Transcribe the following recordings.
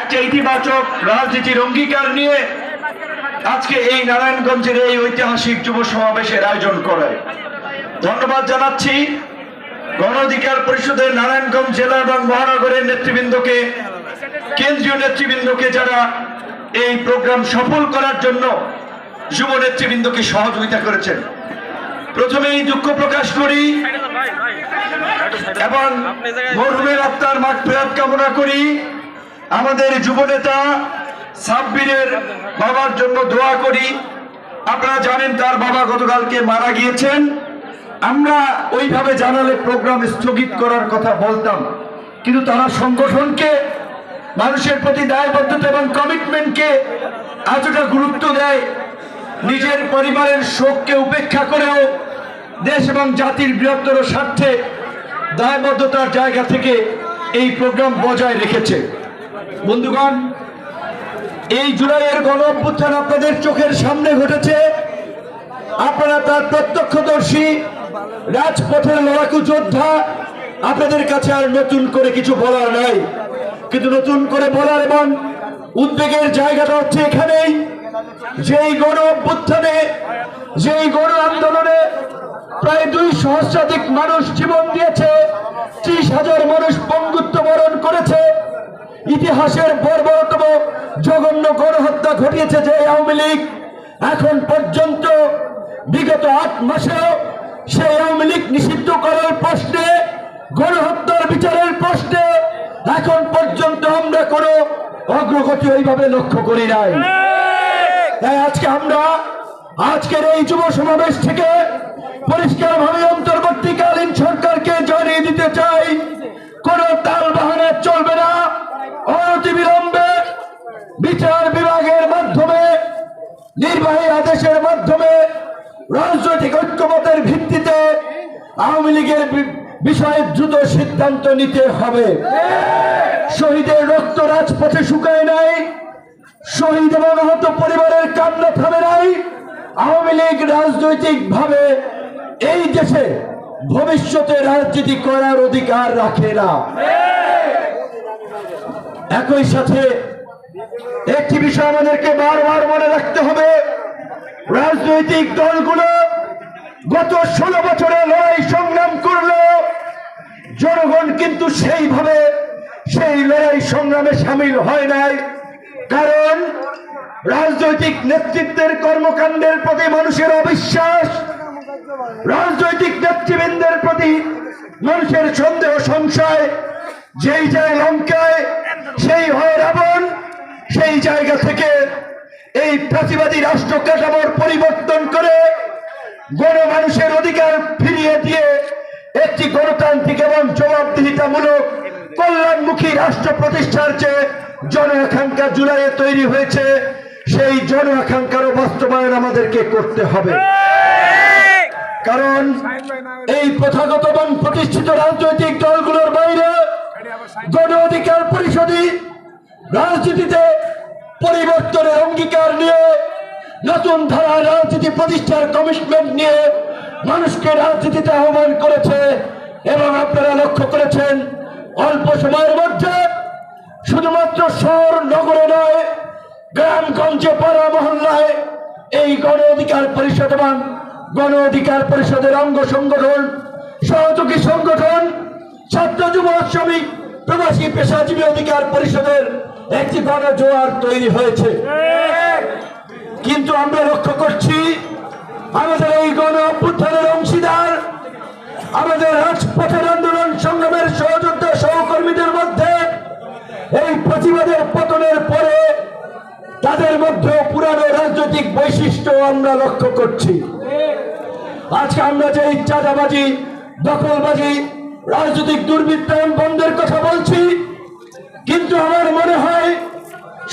একটা ইতিবাচক রাজনীতির অঙ্গীকার নিয়ে আজকে এই নারায়ণগঞ্জের এই ঐতিহাসিক যুব সমাবেশের আয়োজন করে। ধন্যবাদ জানাচ্ছি গণ অধিকার পরিষদের নারায়ণগঞ্জ জেলা এবং মহানগরের নেতৃবৃন্দকে, কেন্দ্রীয় নেতৃবৃন্দকে যারা এই প্রোগ্রাম সফল করার জন্য যুব নেতৃবৃন্দকে সহযোগিতা করেছেন। প্রথমেই দুঃখ প্রকাশ করি এবং মরহুমের আত্মার মাঠ ফেরত কামনা করি। আমাদের যুবনেতা সাব্বিরের বাবার জন্য দোয়া করি। আপনারা জানেন তার বাবা গতকালকে মারা গিয়েছেন। আমরা ওইভাবে জানালে প্রোগ্রাম স্থগিত করার কথা বলতাম। কিন্তু তারা সংগঠনকে, মানুষের প্রতি দায়বদ্ধতা এবং কমিটমেন্টকে এতটা গুরুত্ব দেয়, নিজের পরিবারের শোককে উপেক্ষা করেও দেশ এবং জাতির বৃহত্তর স্বার্থে দায়বদ্ধতার জায়গা থেকে এই প্রোগ্রাম বজায় রেখেছে। বন্ধুগণ, এই জুলাইয়ের গণ অভ্যুত্থান আপনাদের চোখের সামনে ঘটেছে। আপনারা তার প্রত্যক্ষদর্শী, রাজপথের লড়াকু যোদ্ধা। আপনাদের কাছে আর নতুন করে কিছু বলার নাই। কিন্তু নতুন করে বলার এবং উদ্বেগের জায়গাটা হচ্ছে এখানেই। যেই গণ অভ্যুত্থানে যেই গণ আন্দোলনে প্রায় দুই সহস্রাধিক মানুষ জীবন দিয়েছে, ত্রিশ হাজার মানুষ পঙ্গুত্ব বরণ করেছে ইতিহাসের বর্বরতম জঘন্য গণহত্যা ঘটিয়েছে যে আওয়ামী লীগ, এখন পর্যন্ত বিগত আট মাসেও সেই আওয়ামী লীগ নিষিদ্ধ করার প্রশ্নে, গণহত্যার বিচারের প্রশ্নে এখন পর্যন্ত আমরা কোনো অগ্রগতি ওইভাবে লক্ষ্য করি নাই। তাই আজকে আমরা, আজকের এই যুব সমাবেশ থেকে পরিষ্কারভাবে অন্তর্বর্তীকালীন নির্বাহী আদেশের মাধ্যমে রাজনৈতিক ঐক্যমতের ভিত্তিতে আওয়ামী লীগের বিষয়ে দ্রুত সিদ্ধান্ত নিতে হবে। শহীদের রক্ত রাজপথে শুকায় নাই, শহীদ এবং আহত পরিবারের কান্না থামে নাই। আওয়ামী লীগ রাজনৈতিক ভাবে এই দেশে ভবিষ্যতে রাজনীতি করার অধিকার রাখে না। একই সাথে একটি বিষয় আমাদেরকে বারবার মনে রাখতে হবে। রাজনৈতিক দলগুলো গত ষোলো বছরে লড়াই সংগ্রাম করল। জনগণ কিন্তু সেইভাবে সেই লড়াই সংগ্রামে সামিল হয় নাই। কারণ রাজনৈতিক নেতৃত্বের কর্মকাণ্ডের প্রতি মানুষের অবিশ্বাস, রাজনৈতিক নেতৃবৃন্দের প্রতি মানুষের সন্দেহ, সংশয়, যেই যায় লঙ্কায়, সেই হয় রাবণ, সেই জায়গা থেকে এই ফাঁসিবাদী রাষ্ট্র কাঠামোর পরিবর্তন করে গণমানুষের অধিকার ফিরিয়ে দিয়ে একটি গণতান্ত্রিক এবং জবাবদিহিতামূলক কল্যাণমুখী রাষ্ট্র প্রতিষ্ঠার যে জন আকাঙ্ক্ষা জুলাইয়ে তৈরি হয়েছে, সেই জন আকাঙ্ক্ষারও বাস্তবায়ন আমাদেরকে করতে হবে। কারণ এই প্রথাগত এবং প্রতিষ্ঠিত রাজনৈতিক দলগুলোর বাইরে গণ অধিকার পরিষদই রাজনীতিতে পরিবর্তনের অঙ্গীকার নিয়ে, নতুন ধারা রাজনীতি প্রতিষ্ঠার কমিটমেন্ট নিয়ে মানুষকে রাজনীতিতে আহ্বান করেছে এবং আপনারা লক্ষ্য করেছেন, অল্প সময়ের মধ্যে শুধুমাত্র শহর, নগরে নয় গ্রাম গ্রামগঞ্জে পাড়া মহল্লায় এই গণ অধিকার পরিষদ এবং গণ অধিকার পরিষদের অঙ্গ সংগঠন, সহযোগী সংগঠন, ছাত্র যুব শ্রমিক প্রবাসী, পেশাজীবী অধিকার পরিষদের একটি গণজোয়ার তৈরি হয়েছে। কিন্তু আমরা লক্ষ্য করছি, আমাদের এই গণ অভ্যুত্থানের অংশীদার, আমাদের রাজপথের আন্দোলন সংগ্রামের সহযোদ্ধা সহকর্মীদের মধ্যে এই প্রতিবাদের পতনের পরে তাদের মধ্যে পুরানো রাজনৈতিক বৈশিষ্ট্য আমরা লক্ষ্য করছি। আজকে আমরা যে চাঁদাবাজি, দখলবাজি, রাজনৈতিক দুর্বৃত্তায়ন বন্ধের কথা বলছি কিন্তু আমার মনে হয়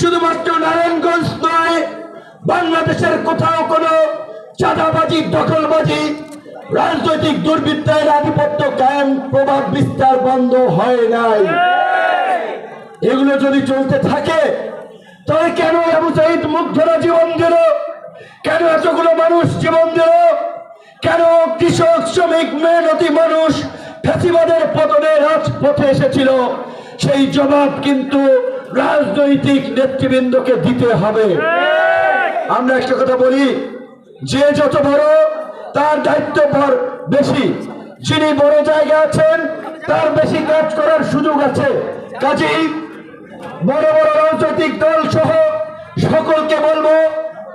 শুধুমাত্র নারায়ণগঞ্জ নয়, বাংলাদেশের কোথাও কোনো চাঁদাবাজি, দখলবাজি, রাজনৈতিক দুর্বৃত্তায়ন আধিপত্য কায়েম, প্রভাব বিস্তার বন্ধ হয় নাই। এগুলো যদি চলতে থাকে তাহলে কেন আবু সাইদ মুগ্ধরা জীবন দিল? কেন এতগুলো মানুষ জীবন দিল? কেন কৃষক, শ্রমিক, মেহনতি মানুষ ফ্যাসিবাদের পতনে রাজপথে এসেছিল? সেই জবাব কিন্তু রাজনৈতিক নেতৃবৃন্দকে দিতে হবে। আমরা একটা কথা বলি, যে যত বড়, তার দায়িত্ব বড় বেশি। যিনি বড় জায়গা আছেন, তার বেশি কাজ করার সুযোগ আছে। কাজেই বড় বড় রাজনৈতিক দল সহ সকলকে বলব,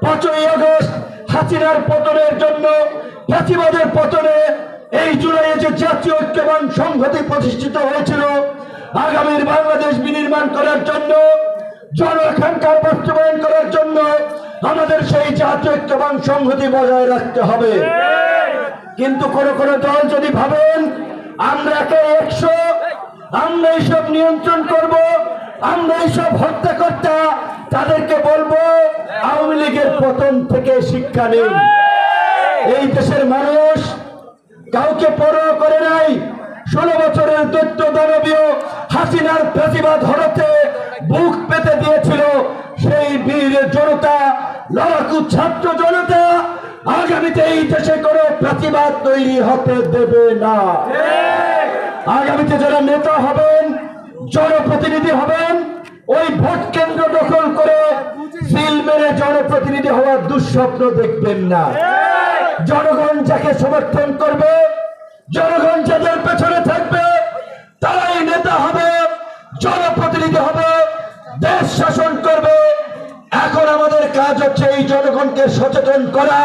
পাঁচই আগস্ট হাসিনার পতনের জন্য ফাঁসিবাদের পতনে এই জুলাইয়ে যে জাতীয় ঐক্যবান সংহতি প্রতিষ্ঠিত হয়েছিল আগামীর বাংলাদেশ বিনির্মাণ করার জন্য জনআকাঙ্ক্ষার বাস্তবায়ন করার জন্য আমাদের সেই জাতীয় ঐক্যবান সংহতি বজায় রাখতে হবে। কিন্তু কোন কোন দল যদি ভাবেন, আমরা একে একশো, আমরা এইসব নিয়ন্ত্রণ করব, আমরা এইসব হত্যা হত্যাকর্তা, তাদেরকে বলব, আওয়ামী লীগের পতন থেকে শিক্ষা নেই এই দেশের মানুষ কাউকে পরোয়া করে নাই, ষোলো বছরের দৈত্য দানবীয় হাসিনার প্রতিবাদ হরতে বুক পেতে দিয়েছিল সেই বীর জনতা, লড়াকু ছাত্র জনতা। আগামীতে এই দেশে কোনো প্রতিবাদ তৈরি হতে দেবে না। আগামীতে যারা নেতা হবেন, জনপ্রতিনিধি হবেন, ওই ভোট কেন্দ্র দখল করে সিল মেরে জনপ্রতিনিধি হওয়ার দুঃস্বপ্ন দেখবেন না। জনগণ যাকে সমর্থন করবে, জনগণ যাদের পেছনে থাকবে, তারাই নেতা জনপ্রতিনিধি হবে। দেশ শাসন করবে। এখন আমাদের কাজ হচ্ছে এই জনগণকে সচেতন করা,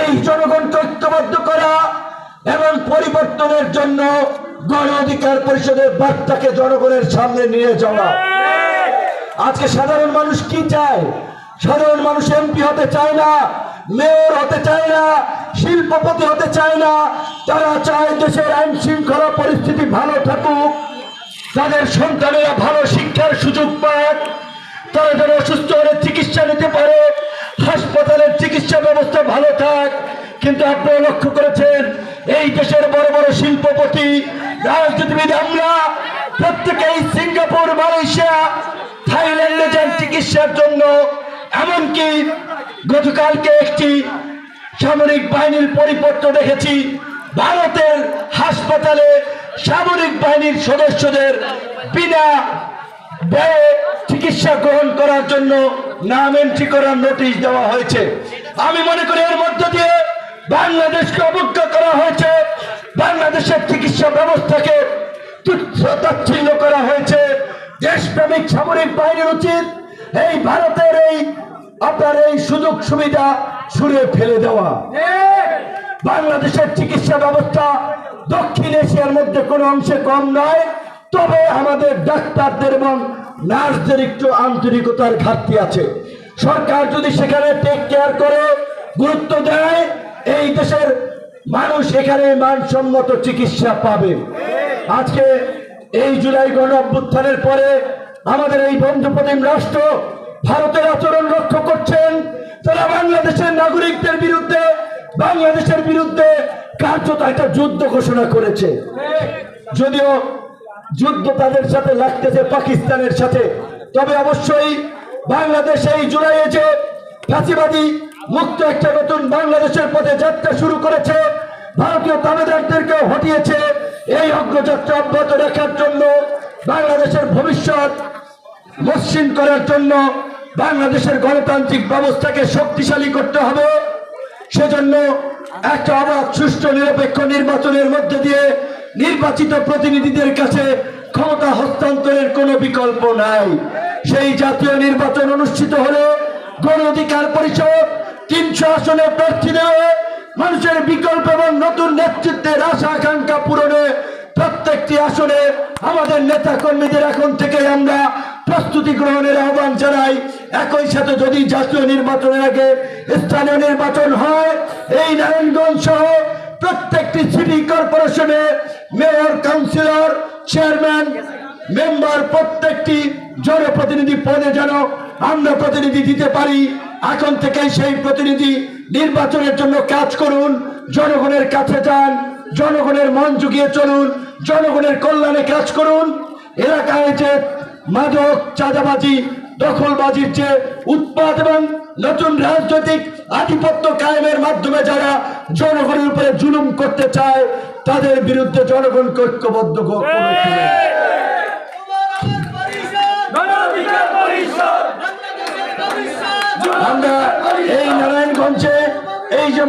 এই জনগণকে ঐক্যবদ্ধ করা এবং পরিবর্তনের জন্য গণ অধিকার পরিষদের বার্তাকে জনগণের সামনে নিয়ে যাওয়া। আজকে সাধারণ মানুষ কি চায়? সাধারণ মানুষ এমপি হতে চায় না, মেয়র হতে চায় না, শিল্পপতি হতে চায় না। তারা চায় দেশের আইন শৃঙ্খলা পরিস্থিতি ভালো থাকুক। তাদের সন্তানেরা ভালো শিক্ষার সুযোগ পায়, তারা যেন অসুস্থ হলে চিকিৎসা নিতে পারে, হাসপাতালের চিকিৎসা ব্যবস্থা ভালো থাক। কিন্তু আপনারা লক্ষ্য করেছেন, এই দেশের বড় বড় শিল্পপতি, রাজনীতিবিদ আমরা, প্রত্যেকেই সিঙ্গাপুর, মালয়েশিয়া, থাইল্যান্ডে যান চিকিৎসার জন্য। এমনকি গতকালকে একটি সামরিক বাহিনীর পরিপত্র দেখেছি, ভারতের হাসপাতালে সামরিক বাহিনীর সদস্যদের বিনা ব্যয়ে চিকিৎসা গ্রহণ করার জন্য নাম এন্ট্রি করার নোটিশ দেওয়া হয়েছে। আমি মনে করি এর মধ্য দিয়ে বাংলাদেশকে অবজ্ঞা করা হয়েছে। বাংলাদেশের চিকিৎসা ব্যবস্থাকে তুচ্ছ তাচ্ছিল্য করা হয়েছে। দেশপ্রেমিক সামরিক বাহিনীর উচিত এই ভারতের এই আপনার এই সুযোগ সুবিধা ছুঁড়ে ফেলে দেওয়া। বাংলাদেশের চিকিৎসা ব্যবস্থা এশিয়ার মধ্যে কোনো অংশে কম নয়, তবে আমাদের ডাক্তারদের এবং নার্সদের একটু আন্তরিকতার ঘাটতি আছে। সরকার যদি সেখানে টেক কেয়ার করে, গুরুত্ব দেয়, এই দেশের মানুষ এখানে মানসম্মত চিকিৎসা পাবে। আজকে এই জুলাই গণ অভ্যুত্থানের পরে আমাদের এই বন্ধুপ্রতিম রাষ্ট্র ভারতের আচরণ লক্ষ্য করছেন, তারা বাংলাদেশের নাগরিকদের বিরুদ্ধে, বাংলাদেশের বিরুদ্ধে কার্যত একটা যুদ্ধ ঘোষণা করেছে। যদিও যুদ্ধ তাদের সাথে লাগতেছে, পাকিস্তানের সাথে। তবে অবশ্যই বাংলাদেশ এই জুলাইয়ে যে ফাঁসিবাদী মুক্ত একটা নতুন বাংলাদেশের পথে যাত্রা শুরু করেছে, ভারতীয় তাবেদারদেরকে হটিয়েছে, এই অগ্রযাত্রা অব্যাহত রাখার জন্য, বাংলাদেশের ভবিষ্যৎ মসৃণ করার জন্য বাংলাদেশের গণতান্ত্রিক ব্যবস্থাকে শক্তিশালী করতে হবে। সেজন্য একটা অবাধ, সুষ্ঠু, নিরপেক্ষ নির্বাচনের মধ্যে দিয়ে নির্বাচিত প্রতিনিধিদের কাছে ক্ষমতা হস্তান্তরের কোনো বিকল্প নাই। সেই জাতীয় নির্বাচন অনুষ্ঠিত হলে গণ অধিকার পরিষদ তিনশো আসনে প্রার্থী দেওয়া, মানুষের বিকল্প এবং নতুন নেতৃত্বের আশা আকাঙ্ক্ষা পূরণে প্রত্যেকটি আসনে আমাদের নেতা কর্মীদের এখন থেকে আমরা প্রস্তুতি গ্রহণের আহ্বান জানাই। একই সাথে যদি জাতীয় নির্বাচনের আগে স্থানীয় নির্বাচন হয়, এই নারায়ণগঞ্জ সহ প্রত্যেকটি সিটি কর্পোরেশনে মেয়র, কাউন্সিলর, চেয়ারম্যান, মেম্বার প্রত্যেকটি জনপ্রতিনিধি পদে যেন আমরা প্রতিনিধি দিতে পারি। এখন থেকেই সেই প্রতিনিধি নির্বাচনের জন্য কাজ করুন, জনগণের কাছে যান, জনগণের মন জুগিয়ে চলুন, জনগণের কল্যাণে কাজ করুন। এলাকায় যে মাদক চাঁদাবাজি দখলবাজির যে উৎপাদ এবং নতুন রাজনৈতিক আধিপত্য কায়েমের মাধ্যমে যারা জনগণের উপরে জুলুম করতে চায় তাদের বিরুদ্ধে জনগণ ঐক্যবদ্ধ আমরা এই নারায়ণগঞ্জে এই যে